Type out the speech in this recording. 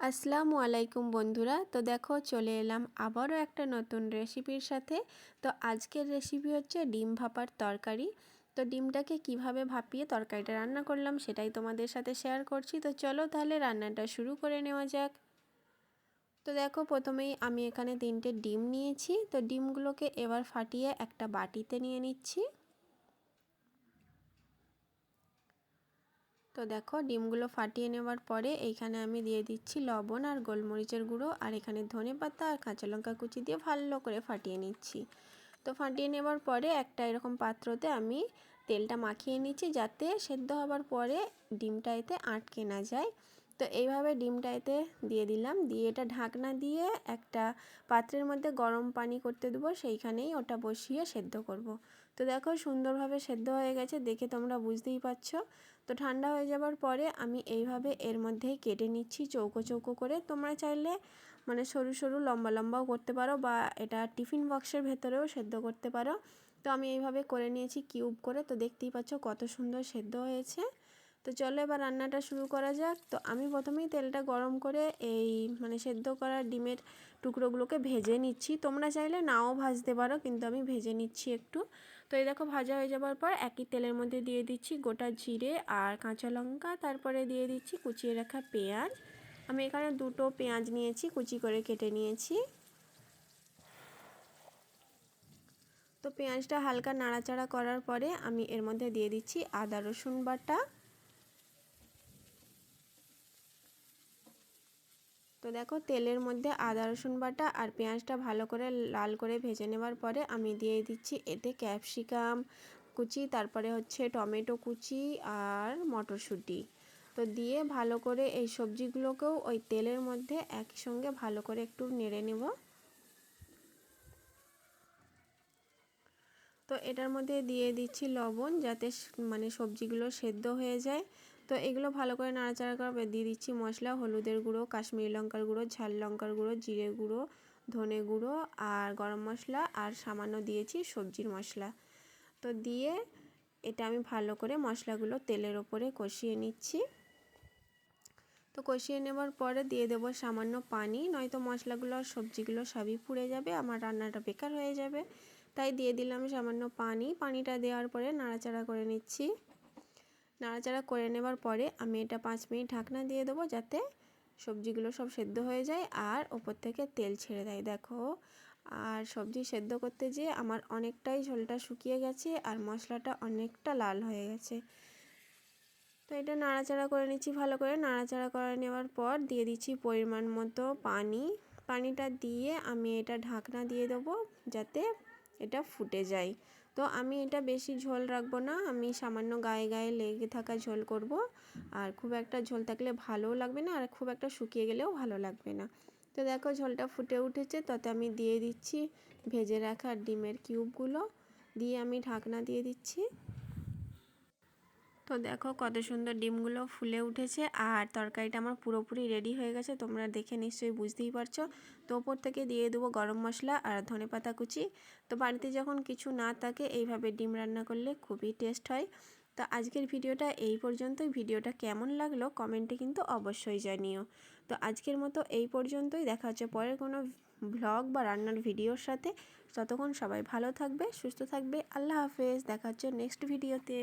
আসসালামু আলাইকুম বন্ধুরা। তো দেখো, চলে এলাম আবারও একটা নতুন রেসিপির সাথে। তো আজকের রেসিপি হচ্ছে ডিম ভাপার তরকারি। তো ডিমটাকে কীভাবে ভাপিয়ে তরকারিটা রান্না করলাম সেটাই তোমাদের সাথে শেয়ার করছি। তো চলো তাহলে রান্নাটা শুরু করে নেওয়া যাক। তো দেখো, প্রথমেই আমি এখানে তিনটে ডিম নিয়েছি। তো ডিমগুলোকে এবার ফাটিয়ে একটা বাটিতে নিয়ে নিচ্ছি। তো দেখো ডিমগুলো ফাটিয়ে নেওয়ার পরে এইখানে আমি দিয়ে দিচ্ছি লবণ আর গোলমরিচের গুঁড়ো আর এখানে ধনে পাতা আর কাঁচা লঙ্কা কুচি দিয়ে ভালো করে ফাটিয়ে নিচ্ছি। তো ফাটিয়ে নেওয়ার পরে একটা এরকম পাত্রতে আমি তেলটা মাখিয়ে নিচ্ছি যাতে সেদ্ধ হবার পরে ডিমটা এতে আটকে না যায়। তো এইভাবে ডিমটা এতে দিয়ে দিলাম। দিয়ে এটা ঢাকনা দিয়ে একটা পাত্রের মধ্যে গরম পানি করতে দেবো, সেইখানেই ওটা বসিয়ে সেদ্ধ করব। তো দেখো সুন্দরভাবে সেদ্ধ হয়ে গেছে, দেখে তোমরা বুঝতেই পারছ। তো ঠান্ডা হয়ে যাবার পরে আমি এইভাবে এর মধ্যেই কেটে নিচ্ছি চৌকো চৌকো করে। তোমরা চাইলে মানে সরু সরু লম্বা লম্বাও করতে পারো বা এটা টিফিন বক্সের ভেতরেও সেদ্ধ করতে পারো। তো আমি এইভাবে করে নিয়েছি কিউব করে। তো দেখতেই পাচ্ছ কত সুন্দর সেদ্ধ হয়েছে। তো চলো এবার রান্নাটা শুরু করা যাক। তো আমি প্রথমেই তেলটা গরম করে এই মানে সেদ্ধ করা ডিমের টুকরোগুলোকে ভেজে নিচ্ছি। তোমরা চাইলে নাও ভাজতে পারো, কিন্তু আমি ভেজে নিচ্ছি একটু। তো এই দেখো ভাজা হয়ে যাবার পর একই তেলের মধ্যে দিয়ে দিচ্ছি গোটা জিরে আর কাঁচা লঙ্কা। তারপরে দিয়ে দিচ্ছি কুচিয়ে রাখা পেঁয়াজ। আমি এখানে দুটো পেঁয়াজ নিয়েছি, কুচি করে কেটে নিয়েছি। তো পেঁয়াজটা হালকা নাড়াচাড়া করার পরে আমি এর মধ্যে দিয়ে দিচ্ছি আদা রসুন বাটা। তো দেখো তেলের মধ্যে আদা, রসুন বাটা আর পেঁয়াজটা ভালো করে লাল করে ভেজে নেবার পরে আমি দিয়ে দিচ্ছি এতে ক্যাপসিকাম কুচি, তারপরে হচ্ছে টমেটো কুচি আর মটরশুঁটি। তো দিয়ে ভালো করে এই সবজিগুলোকেও ওই তেলের মধ্যে একসঙ্গে ভালো করে একটু নেড়ে নেব। তো এটার মধ্যে দিয়ে দিচ্ছি লবণ যাতে মানে সবজিগুলো সেদ্ধ হয়ে যায়। তো এগুলো ভালো করে নাড়াচাড়া করে দিয়ে দিচ্ছি মশলা, হলুদের গুঁড়ো, কাশ্মীরি লঙ্কার গুঁড়ো, ঝাল লঙ্কার গুঁড়ো, জিরে গুঁড়ো, ধনে গুঁড়ো আর গরম মশলা আর সামান্য দিয়েছি সবজির মশলা। তো দিয়ে এটা আমি ভালো করে মশলাগুলো তেলের ওপরে কষিয়ে নিচ্ছি। তো কষিয়ে নেবার পরে দিয়ে দেবো সামান্য পানি, নয়তো মশলাগুলো আর সবজিগুলো সবই পুড়ে যাবে, আমার রান্নাটা বেকার হয়ে যাবে। তাই দিয়ে দিলাম সামান্য পানি, পানিটা দেওয়ার পরে নাড়াচাড়া করে নিচ্ছি। নাড়াচাড়া করে নেবার পরে আমি এটা পাঁচ মিনিট ঢাকনা দিয়ে দেবো যাতে সবজিগুলো সব সেদ্ধ হয়ে যায় আর ওপর থেকে তেল ছেড়ে দেয়, দেখো। আর সবজি সেদ্ধ করতে যেয়ে আমার অনেকটাই ঝোলটা শুকিয়ে গেছে আর মশলাটা অনেকটা লাল হয়ে গেছে। তো এটা নাড়াচাড়া করে নিচ্ছি, ভালো করে নাড়াচাড়া করে নেওয়ার পর দিয়ে দিচ্ছি পরিমাণ মতো পানি। পানিটা দিয়ে আমি এটা ঢাকনা দিয়ে দেবো যাতে এটা ফুটে যায়। তো আমি এটা বেশি ঝোল রাখব না, আমি সামান্য গায়ে গায়ে লেগে থাকা ঝোল করব। আর খুব একটা ঝোল থাকলে ভালোও লাগবে না, আর খুব একটা শুকিয়ে গেলেও ভালো লাগবে না। তো দেখো ঝোলটা ফুটে উঠেছে, তাতে আমি দিয়ে দিচ্ছি ভেজে রাখা ডিমের কিউবগুলো দিয়ে আমি ঢাকনা দিয়ে দিচ্ছি। তো দেখো কত সুন্দর ডিমগুলো ফুলে উঠেছে আর তরকারিটা আমার পুরোপুরি রেডি হয়ে গেছে, তোমরা দেখে নিশ্চয়ই বুঝতেই পারছ। তো ওপর থেকে দিয়ে দেবো গরম মশলা আর ধনে পাতা কুচি। তো বাড়িতে যখন কিছু না থাকে, এইভাবে ডিম রান্না করলে খুবই টেস্ট হয়। তো আজকের ভিডিওটা এই পর্যন্তই। ভিডিওটা কেমন লাগল কমেন্টে কিন্তু অবশ্যই জানিও। তো আজকের মতো এই পর্যন্তই। দেখা হচ্ছে পরের কোনো ভ্লগ বা রান্নার ভিডিওর সাথে। ততক্ষণ সবাই ভালো থাকবে, সুস্থ থাকবে। আল্লাহ হাফেজ। দেখা হচ্ছে নেক্সট ভিডিওতে